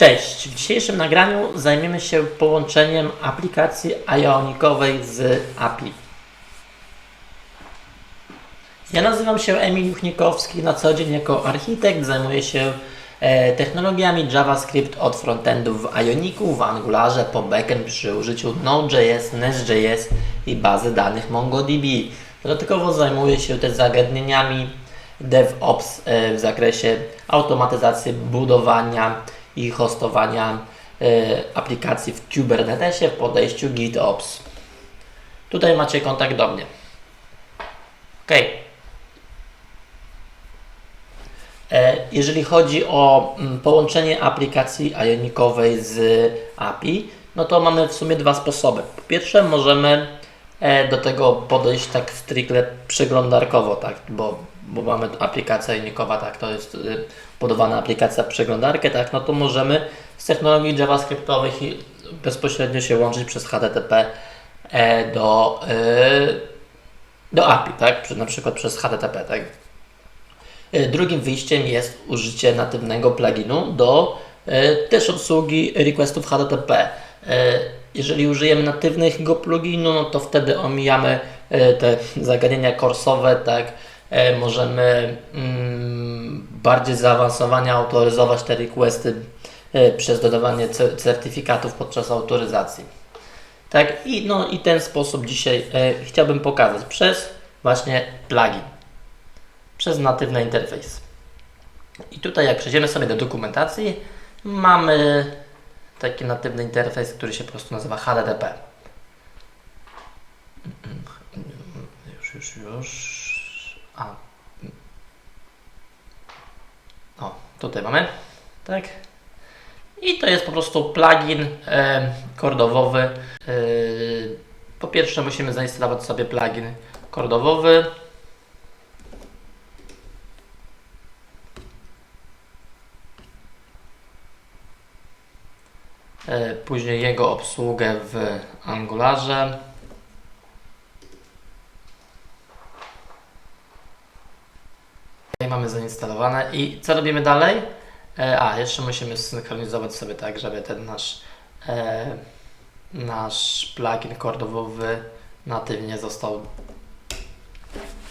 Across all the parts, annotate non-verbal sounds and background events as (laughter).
Cześć! W dzisiejszym nagraniu zajmiemy się połączeniem aplikacji Ionicowej z API. Ja nazywam się Emil Juchnikowski, na co dzień jako architekt zajmuję się e, technologiami JavaScript od frontendów w Ioniku, w Angularze po backend przy użyciu Node.js, Nest.js i bazy danych MongoDB. Dodatkowo zajmuję się też zagadnieniami DevOps e, w zakresie automatyzacji budowania i hostowania e, aplikacji w Kubernetesie w podejściu GitOps. Tutaj macie kontakt do mnie. OK. E, Jeżeli chodzi o mm, połączenie aplikacji Ionicowej z API, no to mamy w sumie dwa sposoby. Po pierwsze, możemy e, do tego podejść tak stricte przeglądarkowo, tak, bo, bo mamy aplikację Ionicowa, tak, to jest y, budowana aplikacja przeglądarkę, tak, no to możemy z technologii JavaScriptowych bezpośrednio się łączyć przez HTTP e, do, y, do API, tak, na przykład przez HTTP, tak. E, Drugim wyjściem jest użycie natywnego pluginu do e, też obsługi requestów HTTP. Jeżeli użyjemy natywnego pluginu, no to wtedy omijamy te (laughs) zagadnienia korsowe, tak? E, Możemy mm, bardziej zaawansowanie autoryzować te requesty e, przez dodawanie cer- certyfikatów podczas autoryzacji. Tak, i, no, i ten sposób dzisiaj e, chciałbym pokazać przez właśnie plugin przez natywny interfejs. I tutaj jak przejdziemy sobie do dokumentacji, mamy taki natywny interfejs, który się po prostu nazywa HTTP. Już, już, już. A. O, tutaj mamy. Tak. I to jest po prostu plugin e, kordowowy. E, po pierwsze musimy zainstalować sobie plugin kordowowy. E, Później jego obsługę w Angularze. Tutaj mamy zainstalowane i co robimy dalej? E, A, jeszcze musimy synchronizować sobie tak, żeby ten nasz e, nasz plugin kordowowy natywnie został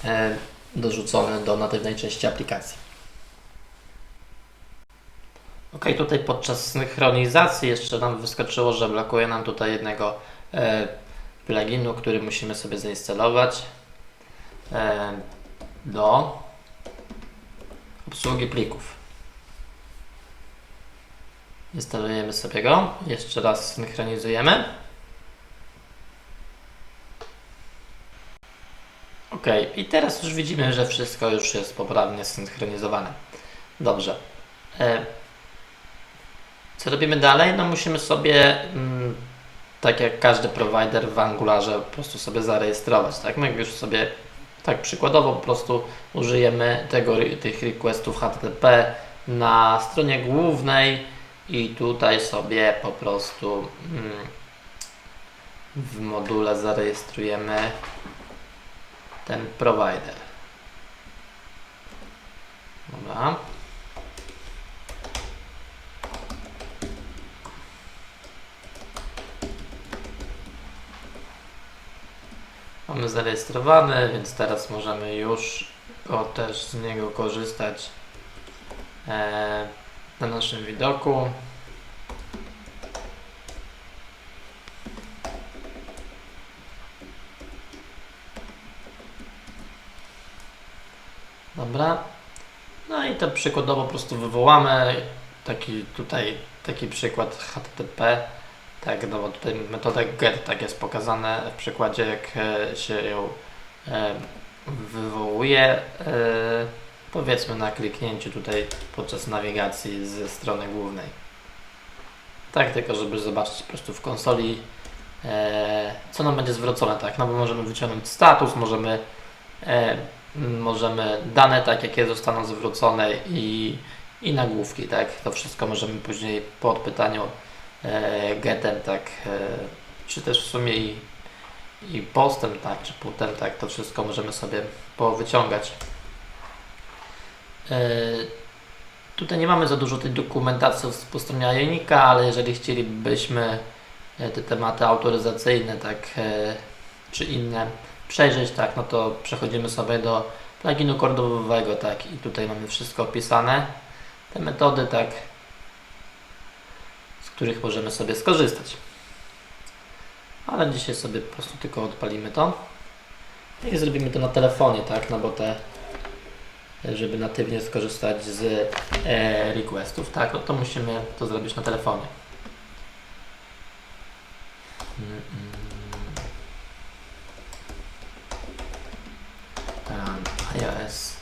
e, dorzucony do natywnej części aplikacji. Ok, tutaj podczas synchronizacji jeszcze nam wyskoczyło, że brakuje nam tutaj jednego e, pluginu, który musimy sobie zainstalować e, do obsługi plików. Instalujemy sobie go, jeszcze raz synchronizujemy. Ok, i teraz już widzimy, że wszystko już jest poprawnie synchronizowane. Dobrze. E, co robimy dalej? No musimy sobie, mm, tak jak każdy provider w Angularze, po prostu sobie zarejestrować. Tak? My już sobie, tak przykładowo, po prostu użyjemy tego, tych requestów HTTP na stronie głównej i tutaj sobie po prostu mm, w module zarejestrujemy ten provider. Dobra. Mamy zarejestrowany, więc teraz możemy już go też z niego korzystać e, na naszym widoku. Dobra. No i to przykładowo po prostu wywołamy taki tutaj taki przykład HTTP. Tak, no bo tutaj metoda get tak jest pokazane w przykładzie, jak e, się ją e, wywołuje. E, powiedzmy na kliknięciu tutaj podczas nawigacji ze strony głównej. Tak, tylko żeby zobaczyć po prostu w konsoli, co nam będzie zwrócone, tak, no bo możemy wyciągnąć status, możemy, możemy dane, tak, jakie zostaną zwrócone i, i nagłówki, tak, to wszystko możemy później po odpytaniu getem, tak, e, czy też w sumie i, i postem, tak, czy putem, tak, to wszystko możemy sobie powyciągać. E, Tutaj nie mamy za dużo tej dokumentacji po stronie Ionika, ale jeżeli chcielibyśmy e, te tematy autoryzacyjne, tak, e, czy inne przejrzeć, tak, no to przechodzimy sobie do pluginu kordowego, tak, i tutaj mamy wszystko opisane. Te metody, tak, których możemy sobie skorzystać. Ale dzisiaj sobie po prostu tylko odpalimy to. I zrobimy to na telefonie, tak, no bo te żeby natywnie skorzystać z e, requestów, tak, no to musimy to zrobić na telefonie. Mm, mm. Run iOS.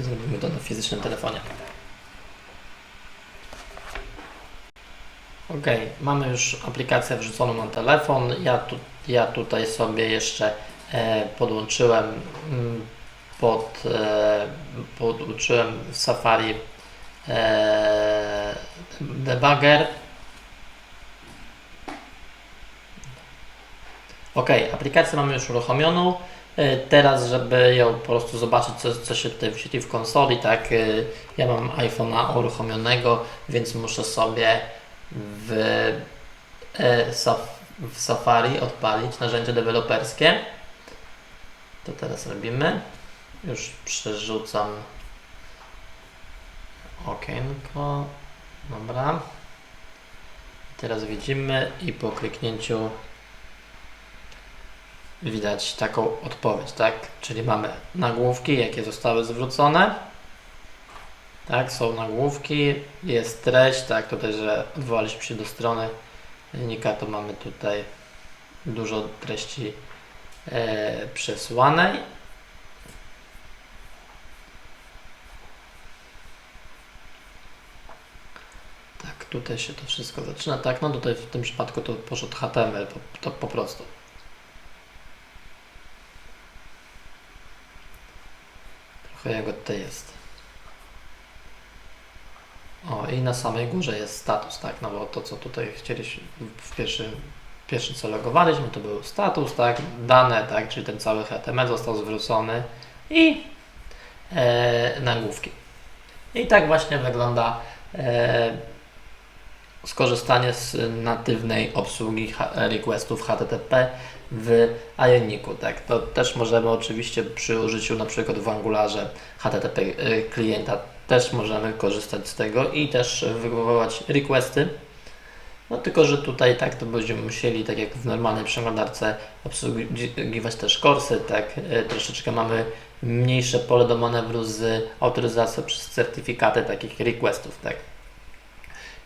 Zrobimy to na fizycznym telefonie. Ok, mamy już aplikację wrzuconą na telefon. Ja, tu, ja tutaj sobie jeszcze e, podłączyłem mm, pod, e, podłączyłem w Safari e, debugger. Ok, aplikację mamy już uruchomioną. E, Teraz, żeby ją po prostu zobaczyć, co, co się tutaj wyświetli w konsoli, tak, e, ja mam iPhone'a uruchomionego, więc muszę sobie w, e, w Safari odpalić narzędzie deweloperskie. To teraz robimy. Już przerzucam okienko. Dobra. Teraz widzimy i po kliknięciu widać taką odpowiedź, tak? Czyli mamy nagłówki, jakie zostały zwrócone. Tak, są nagłówki, jest treść, tak, tutaj, że odwołaliśmy się do strony linijka, to mamy tutaj dużo treści e, przesłanej. Tak, tutaj się to wszystko zaczyna, tak, no tutaj w tym przypadku to poszedł HTML, to po prostu. Jak tutaj jest. O, i na samej górze jest status, tak, no bo to, co tutaj chcieliśmy w pierwszym, pierwszym co logowaliśmy, to był status, tak, dane, tak, czyli ten cały HTML został zwrócony i e, nagłówki. I tak właśnie wygląda e, skorzystanie z natywnej obsługi requestów HTTP w Ioniku. Tak, to też możemy oczywiście przy użyciu na przykład w Angularze HTTP y, klienta też możemy korzystać z tego i też wywoływać requesty. No tylko, że tutaj tak to będziemy musieli, tak jak w normalnej przeglądarce, obsługiwać też korsy, tak, y, troszeczkę mamy mniejsze pole do manewru z autoryzacją przez certyfikaty takich requestów, tak.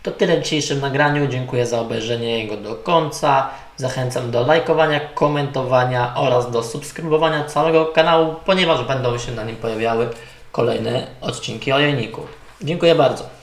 To tyle w dzisiejszym nagraniu. Dziękuję za obejrzenie jego do końca. Zachęcam do lajkowania, komentowania oraz do subskrybowania całego kanału, ponieważ będą się na nim pojawiały kolejne odcinki o Joniku. Dziękuję bardzo.